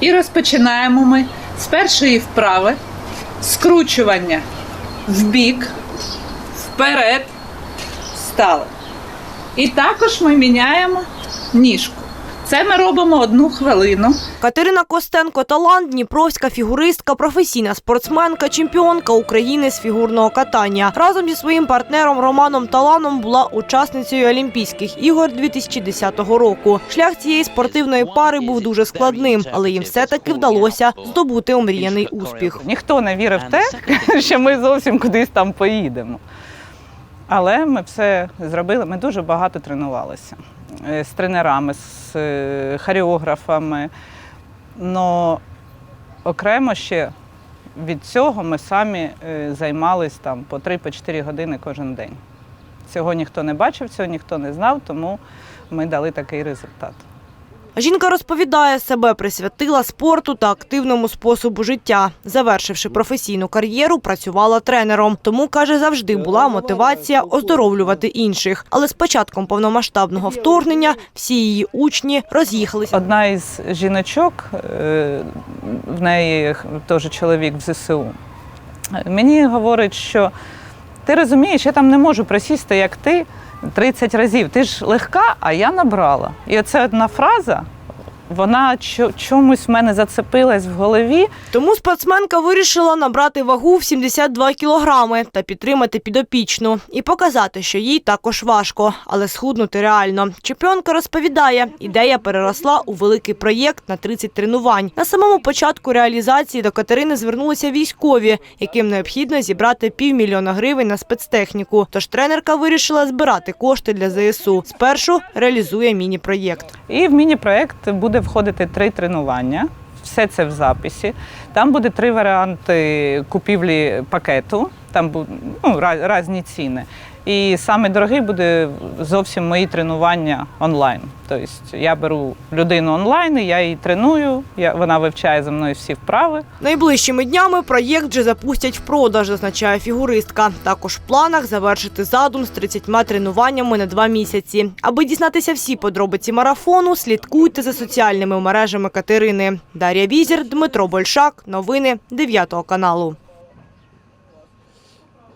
І розпочинаємо ми з першої вправи, скручування в бік, вперед, стали. І також ми міняємо ніжку. Це ми робимо одну хвилину. Катерина Костенко талант, дніпровська фігуристка, професійна спортсменка, чемпіонка України з фігурного катання. Разом зі своїм партнером Романом Таланом була учасницею Олімпійських ігор 2010 року. Шлях цієї спортивної пари був дуже складним, але їм все-таки вдалося здобути омріяний успіх. Ніхто не вірив в те, що ми зовсім кудись там поїдемо. Але ми все зробили. Ми дуже багато тренувалися Е, з тренерами, з е, хореографами. Но окремо ще від цього ми самі займалися займались там по 3-4 години кожен день. Цього ніхто не бачив, цього ніхто не знав, тому ми дали такий результат. Жінка розповідає, себе присвятила спорту та активному способу життя. Завершивши професійну кар'єру, працювала тренером. Тому, каже, завжди була мотивація оздоровлювати інших. Але з початком повномасштабного вторгнення всі її учні роз'їхалися. Одна із жіночок, е, в неї теж чоловік в ЗСУ, мені говорить, що ти розумієш, я там не можу присісти, як ти 30 разів. Ти ж легка, а я набрала. І оце одна фраза, вона чо- чомусь в мене зацепилась в голові. Тому спортсменка вирішила набрати вагу в 72 кілограми та підтримати підопічну і показати, що їй також важко, але схуднути реально. Чемпіонка розповідає, ідея переросла у великий проєкт на 30 тренувань. На самому початку реалізації до Катерини звернулися військові, яким необхідно зібрати півмільйона гривень на спецтехніку. Тож тренерка вирішила збирати кошти для ЗСУ. Спершу реалізує міні-проєкт. І в міні-проект буде входити три тренування. Все це в записі. Там буде три варіанти купівлі пакету. Там будуть ну, різні ціни. І саме дорогий буде зовсім мої тренування онлайн. Тобто я беру людину онлайн, і я її треную, я, вона вивчає за мною всі вправи. Найближчими днями проєкт вже запустять в продаж, зазначає фігуристка. Також в планах завершити задум з 30 тренуваннями на два місяці. Аби дізнатися всі подробиці марафону, слідкуйте за соціальними мережами Катерини. Дар'я Візір, Дмитро Большак. Новини 9 каналу.